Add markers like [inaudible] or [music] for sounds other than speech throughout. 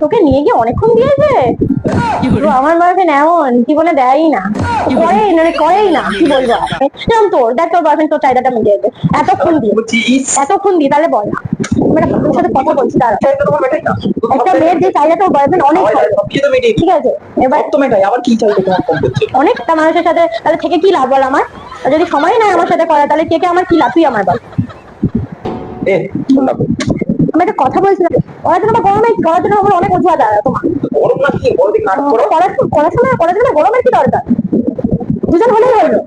তোকে নিয়ে গিয়ে অনেকক্ষণ দিয়েছে? তো আমার বয়ফ্রেন্ড এমন জীবনে দেয়ই না। করেই না করেই না কি বলব আর? তোর দেখ তোর বয়ফ্রেন্ড তোর চাহিদাটা মিটিয়েছে এতক্ষণ দিয়ে এতক্ষণ দিয়ে তাহলে বল। না একটা তোর সাথে কথা বলছি না। একটা মেয়ের যে চাহিদা তোর বয়ফ্রেন্ড অনেক ঠিক আছে এবার তো মেটাই আবার কি চাই অনেকটা মানুষের সাথে তাহলে থেকে কি লাভ বল আমার? যদি সময় নাই আমার সাথে করা তাহলে কে কে আমার কি লাভ? তুই আমার বল। এ আমি একটা কথা বলছিলাম। ওরা জন্য গরমে করার জন্য আমার অনেক অজুহাত তোমার। গরম না কি? করো। পড়াশোনা করার জন্য গরমের কি দরকার? দুজন হলেই হলো।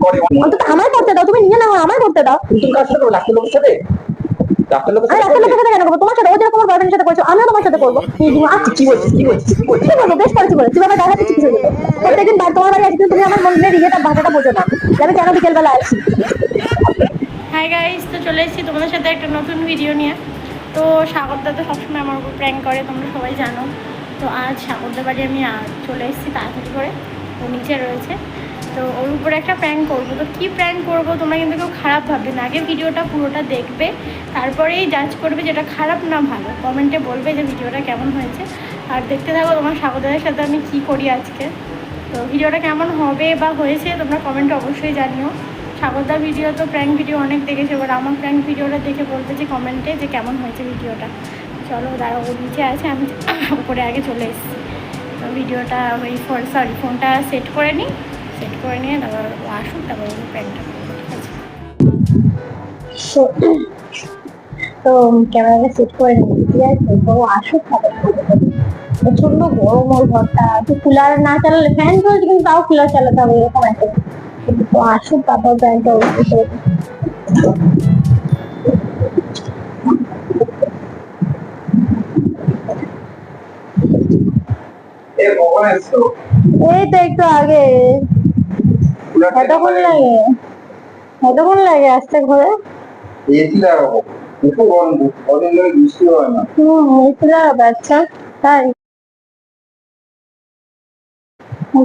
অন্তত আমার করতে দাও তুমি নিজে না আমার করতে দাও। তুমি কার সাথে রাখতে লোকের সাথে? রাখতে লোকের সাথে রাস্তার লোকের সাথে কেন করব? তোমার সাথে ও যেরকম বয়ফ্রেন্ডের সাথে করছ আমিও তোমার সাথে করব। আচ্ছা কি বলছিস কি বলছিস কি বলছিস? কি বেশ করেছি বলে তুমি আমার দেখা যাচ্ছে কিছু প্রত্যেকদিন তোমার বাড়ি আসি কিন্তু তুমি আমার মনের ইয়েটা ভাষাটা বোঝো না। আমি কেন বিকেলবেলা আসি? হাই গাইস তো চলে এসেছি তোমাদের সাথে একটা নতুন ভিডিও নিয়ে। তো সাগরদা তো সবসময় আমার উপর প্র্যাঙ্ক করে, তোমরা সবাই জানো। তো আজ সাগরদার বাড়ি আমি চলে এসেছি তাড়াতাড়ি করে। ও নিচে রয়েছে। তো ওর উপরে একটা প্র্যাঙ্ক করব। তো কী প্র্যাঙ্ক করব? তোমরা কিন্তু কেউ খারাপ ভাববে না। আগে ভিডিওটা পুরোটা দেখবে। তারপরেই জাজ করবে যেটা খারাপ না ভালো। কমেন্টে বলবে যে ভিডিওটা কেমন হয়েছে। আর দেখতে থাকো তোমার সাগরদাদের সাথে আমি কী করি আজকে। তো ভিডিওটা কেমন হবে বা হয়েছে তোমরা কমেন্টে অবশ্যই জানিও। সাগরদার ভিডিও তো প্র্যাঙ্ক ভিডিও অনেক দেখেছে, এবার আমার প্র্যাঙ্ক ভিডিওটা দেখে বলতে যে কমেন্টে যে কেমন হয়েছে ভিডিওটা। চলো দাঁড়াও, ও নিচে আছে, আমি উপরে আগে চলে এসেছি। তো ভিডিওটা ওই ফোন সরি ফোনটা সেট করে নিই সেট করে নিয়ে তারপর ও আসুক, তারপর প্র্যাঙ্কটা তো- ক্যামেরাটা সেট করে নিই ঠিক আছে তো আসুক প্রচণ্ড গরম ওর ঘরটা কুলার না চালালে ফ্যান চলছে, কিন্তু তাও কুলার চালাতে হবে, এরকম একটা তো আসুক তারপর এসছো এই তো একটু আগে। এতক্ষণ লাগে। এতক্ষণ লাগে আসতে ঘরে। বাচ্চা তাই।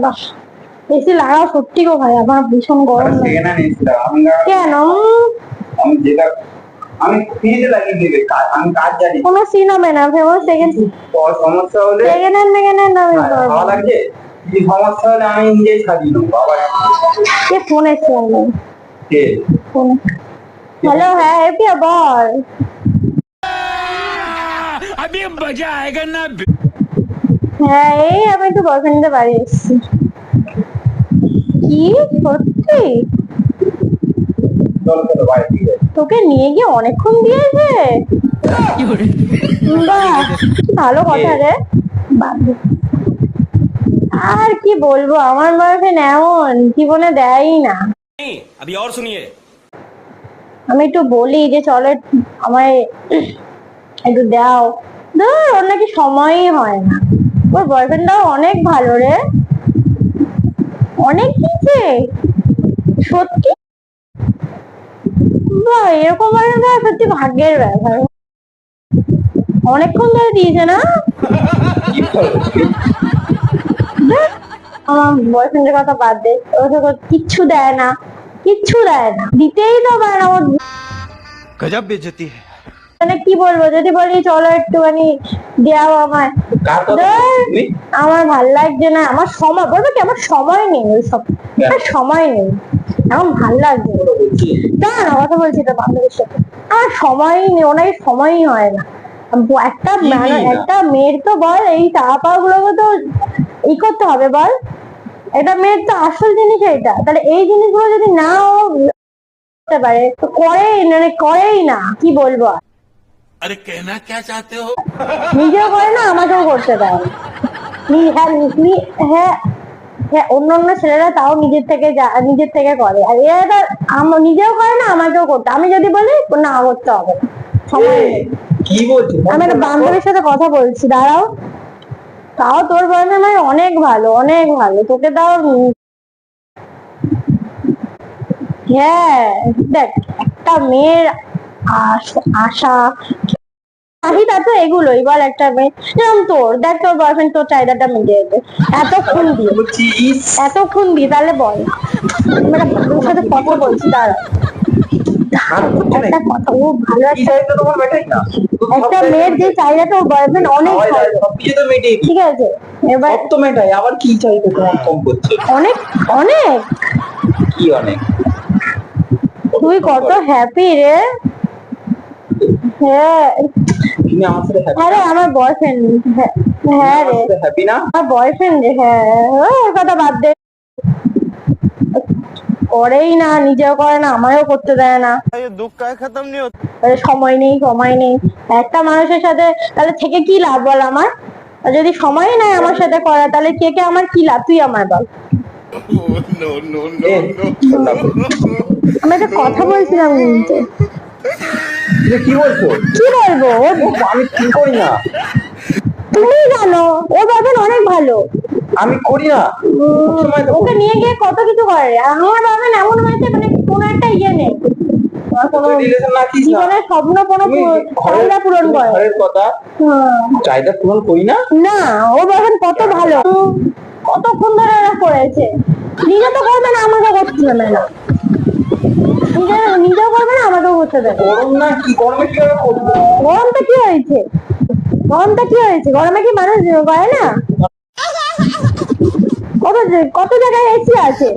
বাহ। এসি লাগাও সত্যি গো ভাই আমার ভীষণ গরম লাগে সেকেন্ড হ্যান্ড এসি লাগাবো আমি লাগাবো কেন আমি যেটা আমি ফ্রিজে লাগিয়ে দিবে কাজ আমি কাজ জানি কোনো সিন হবে না ফেমাস সেকেন্ড তো সমস্যা হলে সেকেন্ড হ্যান্ড সেকেন্ড হ্যান্ড আমি আর করবো ভালো লাগছে কি সমস্যা হলে আমি নিজেই সাজিয়ে নেবো বাবা কে ফোন এসছে আমার কে ফোন হ্যালো হ্যাঁ এপিয়া বল अभी मजा आएगा ना হ্যাঁ এই আমি একটু বয়ফ্রেন্ডের বাড়ি এসেছি সত্যি? তোকে নিয়ে গিয়ে অনেকক্ষণ দিয়েছে? ভালো কথা রে। আর কি বলব আমার বয়ফ্রেন্ড এমন জীবনে দেয়ই না। আমি একটু বলি যে চলো আমায় একটু দাও। ধর ওর নাকি সময়ই হয় না। ওর বয়ফ্রেন্ডটাও অনেক ভালো রে। অনেক নিচে সত্যি? এরকম ব্যাপার সত্যি ভাগ্যের ব্যাপার। অনেকক্ষণ ধরে দিয়েছে না? [laughs] আমার বয়ফ্রেন্ডের কথা বাদ দে। ওকে কিচ্ছু দেয় না কিচ্ছু দেয় না। দিতেই তো পারে না গজব বেজতি হ্যাঁ মানে কি বলব যদি বলি চলো একটুখানি দেওয়া তুমি আমার ভালো লাগছে না আমার সময় বলব কি আমার সময় নেই ওইসব আমার সময় নেই এখন ভালো লাগছে না। না কথা বলছি তো বান্ধবীর সাথে। আমার সময়ই নেই ওনার সময়ই হয় না। একটা কি মানুষ নেই না? একটা মেয়ের তো বল এই টাকা পাওয়া গুলোকে তো ই করতে হবে বল। একটা মেয়ের তো আসল জিনিস এইটা তাহলে এই জিনিসগুলো যদি নাও করতে পারে তো করেই মানে করেই না কি বলব আরে কেনা কে চাতে হো নিজেও করে না আমাকেও করতে দেয়। হ্যাঁ হ্যাঁ হ্যাঁ অন্য অন্য ছেলেরা তাও নিজের থেকে নিজের থেকে করে। আর এরা নিজেও করে না আমাকেও করতে। আমি যদি বলি না করতে হবে। কি বলছো? আমি একটা বান্ধবীর সাথে কথা বলছি দাঁড়াও। তাও তোর বয়সে মানে অনেক ভালো অনেক ভালো। তোকে তাও হ্যাঁ দেখ একটা মেয়ের আশা চাহিদা তো এগুলোই বল একটা মেয়ে। তোর দেখ তোর বয়ফ্রেন্ড তোর চাহিদাটা মিটিয়েছে এতক্ষণ দিয়ে বলছি ইস এতক্ষণ দিয়ে তাহলে বল। একটা সাথে কথা বলছি দাঁড়া। একটা কথা ও ভালো মেয়ের যে চাহিদাটা ওর বয়ফ্রেন্ড অনেক ঠিক আছে এবার তো আবার কি তোমার কম করছে? অনেক অনেক। কি অনেক? তুই কত হ্যাপি রে। হ্যাঁ। তুমি আমার সাথে হ্যাপি আরে আমার বয়ফ্রেন্ড হ্যাঁ রে হ্যাপি না আমার বয়ফ্রেন্ড হ্যাঁ ওর কথা বাদ দে করেই না নিজেও করে না আমারও করতে দেয় না সময় নেই সময় নেই একটা মানুষের সাথে তাহলে থেকে কি লাভ বল আমার যদি সময় নাই আমার সাথে করা তাহলে কে কে আমার কি লাভ তুই আমার বল আমি একটা কথা বলছিলাম কিন্তু কি বলছো? কি বলব? আমি কি করি না? তুমি জানো ও বাবেন অনেক ভালো। আমি করি না। ওকে নিয়ে গিয়ে কত কিছু করে। আমার এমন হয়েছে মানে কোনো একটা ইয়ে নেই। জীবনের স্বপ্ন কোনো চাহিদা পূরণ করে। হ্যাঁ। চাহিদা পূরণ করি না? না ও বাবেন কত ভালো। কতক্ষণ ধরে এরা করেছে। নিজে তো করবে না আমাকে করতে দেবে না। নিজে নিজেও করবে না আমাকেও করতে দেবে। গরম না কি? গরমে কি গরমটা কি হয়েছে? গরমটা কি হয়েছে? গরমে কি মানুষ করে না? কত কত জায়গায় এসি আছে?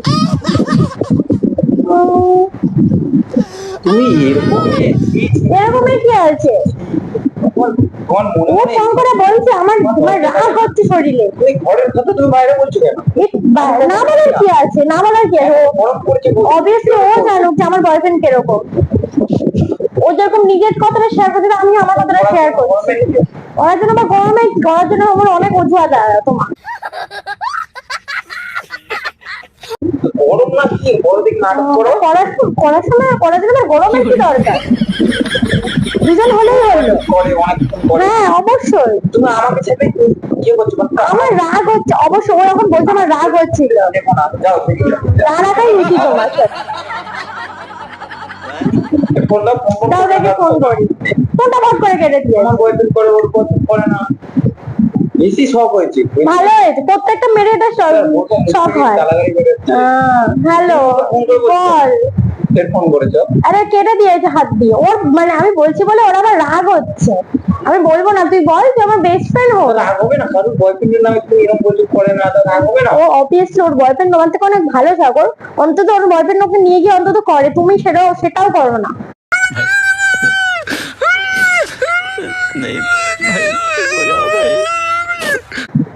তুমি এরকম ছি, কি আছে? তোমার তোমার মনে মনে ফোন করে বলছে আমার রাগ হচ্ছে শরীরে। তুমি ঘরের কথা তুমি বাইরে বলছো কেন? না বলার কি আছে? না বলার কি আছে? অবভিয়াসলি ও জানুক যে আমার বয়ফ্রেন্ড কীরকম। ও যেরকম নিজের কথাটা শেয়ার করছে আমি আমার কথাটা শেয়ার করছি। ওরা জন্য আমার গরমে করার জন্য আমার অনেক অজুহাত তোমার। গরম না কি? বড় দিক নাটক করো। করার করার সময় করার জন্য গরমের কি দরকার? হলেই হলো। হ্যাঁ অবশ্যই। তুমি আমাকে ছেড়ে ইয়ে করছ আমার রাগ হচ্ছে অবশ্য ও এখন বলছে আমার রাগ হচ্ছিল। না যাও দেখি। রাগ তোমার সাথে। ফোন দাও ফোন করো। তাও দেখে ফোন করি। ফোনটা ফট করে কেটে দিয়ে। আমার বয়ফ্রেন্ড করে ওর করে না। বেশি শখ হয়েছে। ভালো হয়েছে প্রত্যেকটা মেয়ের এটা শখ হয় হ্যালো বল। ফোন করেছ? আরে কেটে দিয়েছে হাত দিয়ে। ওর মানে আমি বলছি বলে ওর আবার রাগ হচ্ছে। আমি বলব না তুই বল আমার বেস্ট ফ্রেন্ড রাগ হবে না? বয়ফ্রেন্ডের নামে তুই এরকম বলছিস করে না তো রাগ হবে না? ও অবভিয়াসলি ওর বয়ফ্রেন্ড তোমার থেকে অনেক ভালো সাগর অন্তত ওর বয়ফ্রেন্ড ওকে নিয়ে গিয়ে অন্তত করে। তুমি সেটাও সেটাও করো না।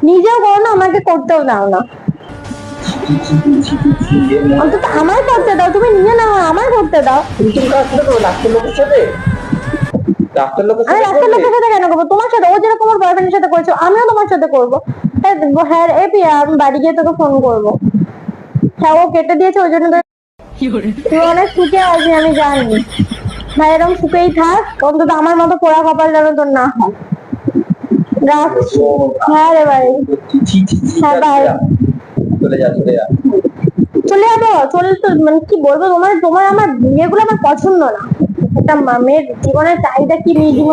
নিজেও করো না আমাকে করতেও দাও না। অন্তত আমার করতে দাও তুমি নিয়ে নাও। করতে দাও। তুমি তুমি কার সাথে করো ডাক্তার লোকের সাথে? ডাক্তার লোকের সাথে রাস্তার লোকের সাথে কেন করব? তোমার সাথে ও যেরকম ওর বয়ফ্রেন্ডের সাথে করেছ আমিও তোমার সাথে করব। হ্যাঁ হ্যাঁ এ পিয়া আমি বাড়ি গিয়ে তোকে ফোন করব। হ্যাঁ ও কেটে দিয়েছে ওই জন্য তুই অনেক সুখে আছি আমি জানি। ভাই এরকম সুখেই থাক। অন্তত আমার মতো পোড়া কপাল যেন তোর না হয়। রাখছি। হ্যাঁ রে ভাই। হ্যাঁ, যা, চলে যা চলে যা। চলে যাব চলে তো মানে কি বলব তোমার তোমার আমার এগুলো আমার পছন্দ না। একটা মেয়ের জীবনের চাহিদা কি কি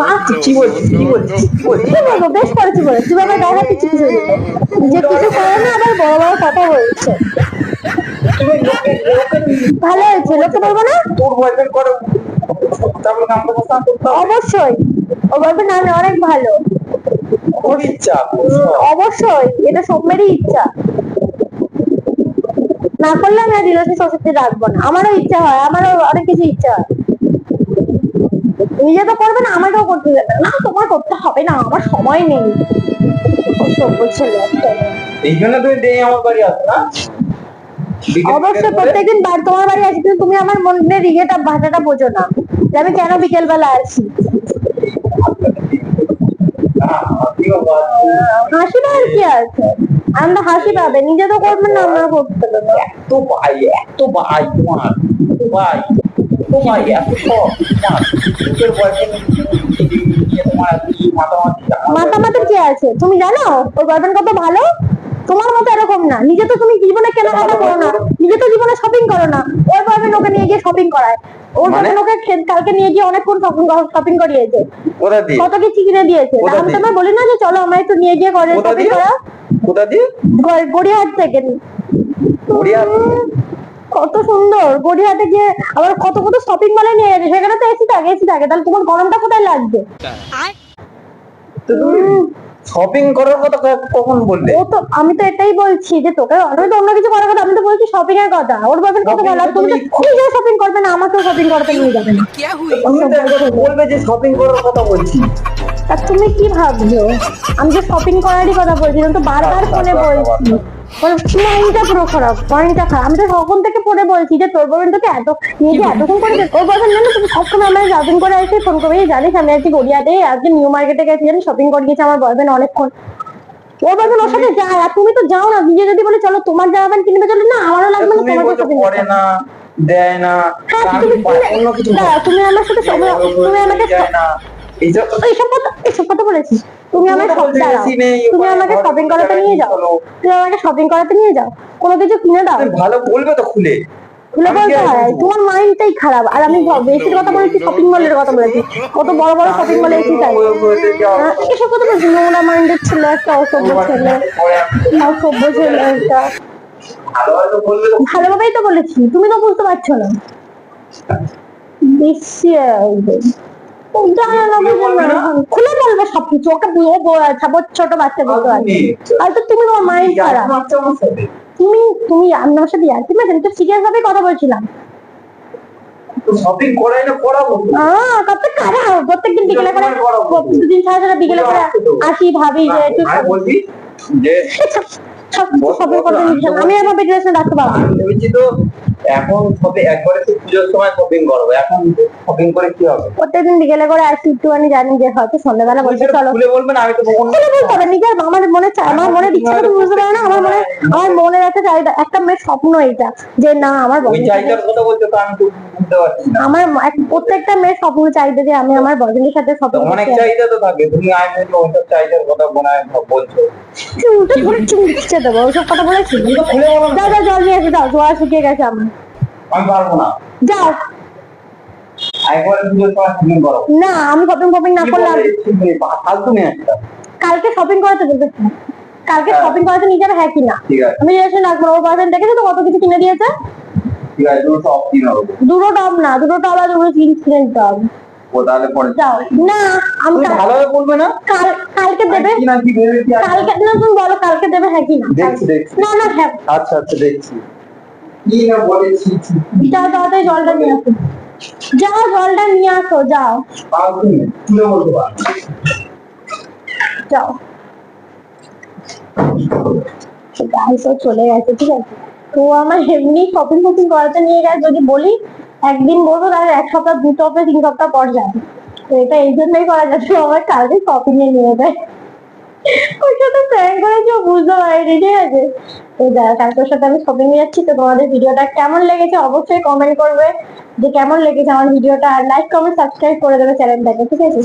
বলছিস কি বলছিস কি বলব? বেশ করেছি বলে তুই আমার গায়ে হাতে কিছু দিল যে কিছু করে না আবার বড় বড় কথা বলছে। ভালো হয়েছে লোকে বলব না? তোর বয়ফ্রেন্ড করে অবশ্যই। ও বলবে না অনেক ভালো। ওর ইচ্ছা অবশ্যই এটা সৌম্যেরই ইচ্ছা। না করলে আমি রিলেশন সত্যি রাখব না। আমারও ইচ্ছা হয় আমারও অনেক কিছু ইচ্ছা হয়। নিজে তো করবে না আমাকেও করতে দেবে না তোমার করতে হবে না আমার সময় নেই। এই জন্য তুমি ডে আমার বাড়ি আসো না? অবশ্যই প্রত্যেকদিন বার তোমার বাড়ি আসি কিন্তু তুমি আমার মনের ইয়েটা ভাষাটা বোঝো না। আমি কেন বিকেল বেলা আসি? হাসি পাওয়ার কি আছে? আমরা হাসি পাবে নিজে তো করবেন না আমরা করতে দেবো। এত ভাই এত ভাই তোমার এত ভাই এত ভাই এত শখ তোমার। মাতামাতি কি আছে? তুমি জানো? ওর বয়ফ্রেন্ড কত ভালো? তোমার মতো এরকম না। নিজে তো তুমি জীবনে কেনাকাটা করো না। নিজে তো জীবনে শপিং করো না। ওর বয়ফ্রেন্ড ওকে নিয়ে গিয়ে শপিং করায়। ওর মানে? ওকে কালকে নিয়ে গিয়ে অনেকক্ষণ শপিং করিয়েছে। কোথা দিয়ে? কত কিছু কিনে দিয়েছে। আমি তোমায় বলি না যে চলো আমরা একটু নিয়ে গিয়ে করে শপিং করা। কোথা দিয়ে? গড়িয়াহাট থেকে। কত সুন্দর। গড়িয়াহাটে গিয়ে আবার কত কত শপিং মলে নিয়ে গেছে। সেখানে তো এসি থাকে এসি থাকে। তাহলে তোমার গরমটা কোথায় লাগবে? শপিং করার কথা ক- কখন বললে? ও তো আমি তো এটাই বলছি যে তোকে আমি তো অন্য কিছু করার কথা আমি তো বলছি শপিং এর কথা। ওর বাবার কথা বলা তুমি তো তুমি- নিজেও শপিং করবে না আমাকেও শপিং করতে নিয়ে যাবে না। তুমি তো একবার বলবে যে শপিং করার কথা বলছি। তা তুমি কি ভাবছ? আমি যে শপিং করারই কথা বলছিলাম তো বারবার ফোনে বলছি। পয়েন্টটা পুরো খারাপ পয়েন্টটা খারাপ। আমি তো তখন থেকে ফোনে বলছি যে তোর বলবেন তোকে এত নিজে এতক্ষণ করে ওর বলবেন না না, তুমি সবসময় আমার শপিং করে আসি ফোন করে জানিস আমি আজকে গড়িয়াতে আজকে নিউ মার্কেটে গেছি জানিস? শপিং করে গেছি আমার বলবেন অনেকক্ষণ। ওর বলবেন ওর সাথে যায় আর তুমি তো যাও না নিজে যদি বলে চলো তোমার জামা প্যান্ট কিনবে চলো। না আমারও লাগবে না তোমার শপিং করে না দেয় না হ্যাঁ তুমি আমার সাথে তুমি- আমাকে এইসব কথা এইসব কথা বলেছি তুমি আমাকে তুমি আমাকে শপিং করাতে নিয়ে যাও। তুমি আমাকে শপিং করাতে নিয়ে যাও। কোনো কিছু কিনে দাও। ভালো বলবে তো খুলে। খুলে বলতে হয়? তোমার মাইন্ডটাই খারাপ। আর আমি বেশির কথা বলেছি শপিং মলের কথা বলেছি। কত বড় বড় শপিং মলে এসি তাই। এসব কথা বলছি। নোংরা মাইন্ডের ছেলে একটা অসভ্য ছেলে অসভ্য ছেলে একটা ভালোভাবেই তো বলেছি। তুমি তো বুঝতে পারছ না। বেশি একদম। ও জানে না, বুঝে না। খুলে বলবে সবকিছু ওকে ও ব- ছাবো ছোট বাচ্চা বুঝতে পারবে আর তুমি তোমার মাইন্ড খারাপ বাচ্চা আমার সাথে তুমি তুমি আমি আমার সাথে ইয়ার্কি মারছো তো সিরিয়াস ভাবে কথা বলছিলাম শপিং করাই না করাবো তো। কত খারাপ প্রত্যেকদিন বিকেলে করে এরকম করে দুদিন ছাড়া ছাড়া বিকেলে করে আসি ভাবি যে একটু আমি যে আমার রাখতে পারব এখন একবারে তো পুজোর সময় শপিং করব এখন শপিং করে কি হবে প্রত্যেকদিন বিকেলে করে একটুখানি জানি যে হয়তো সন্ধ্যাবেলা চলো খুলে বলবেন আমি তো কখন খুলে নিজের আমার মনে চায় আমার মনে ইচ্ছা তো বুঝতে পারে না আমার মনে আমার মনের একটা চাহিদা একটা মেয়ের স্বপ্ন এটা যে না আমার ওই বয়ফ্রেন্ড চাহিদার কথা বলতে তো আমি তো বুঝতে পারছি না আমার প্রত্যেকটা মেয়ের স্বপ্ন যে আমি আমার বয়ফ্রেন্ডের সাথে স্বপ্ন অনেক চাহিদা তো থাকে তুমি ওইসব চাহিদার কথা মনে হয় বলছো উল্টো ধরে চুমছে দেবো ওইসব কথা বলেছি তুমি তো খুলে বলো না। যাও যাও জল নিয়ে এসে যাও জোয়া শুকিয়ে গেছে আমার আমি পারব না। যাও। না আমি শপিং ফপিং না করলাম কালকে শপিং করাতে বলতে কালকে হ্যাঁ। শপিং করাতে নিয়ে যাবে হ্যাঁ কিনা আমি রিলেশন রাখব ওর বয়ফ্রেন্ড দেখেছ তো কত কিছু কিনে দিয়েছে? তুমি সব কিনে নেব দুটো টপ না দুটো টপ আর দুটো জিন্স কিনে দিতে হবে। ও তাহলে পরে যাও। না আমি ভালোভাবে বলবে না? কালকে দেবে। কি না কি ভেবে কি আছে? কালকে না তুমি বলো কালকে দেবে হ্যাঁ কিনা না না হ্যাঁ। আচ্ছা আচ্ছা দেখছি। যাও তাই জলটা নিয়ে আসো। যাও জলটা নিয়ে আসো যাও। যাও। চলে গেছে ঠিক আছে? তো আমার এমনি শপিং ফপিং করাতে নিয়ে গেছে যদি বলি একদিন বলব তাহলে এক সপ্তাহ দু সপ্তাহ তিন সপ্তাহ পর যাবে। তো এটা এই জন্যই করা যাচ্ছে আমার কালকে শপিং এ নিয়ে যায় বুঝতে পারিনি, ঠিক আছে? সাথে আমি যাচ্ছি, তো তোমাদের ভিডিওটা কেমন লেগেছে অবশ্যই কমেন্ট করবে। যে কেমন লেগেছে আমার ভিডিওটা, আর লাইক কমেন্ট সাবস্ক্রাইব করে দেবে চ্যানেলটাকে ঠিক আছে?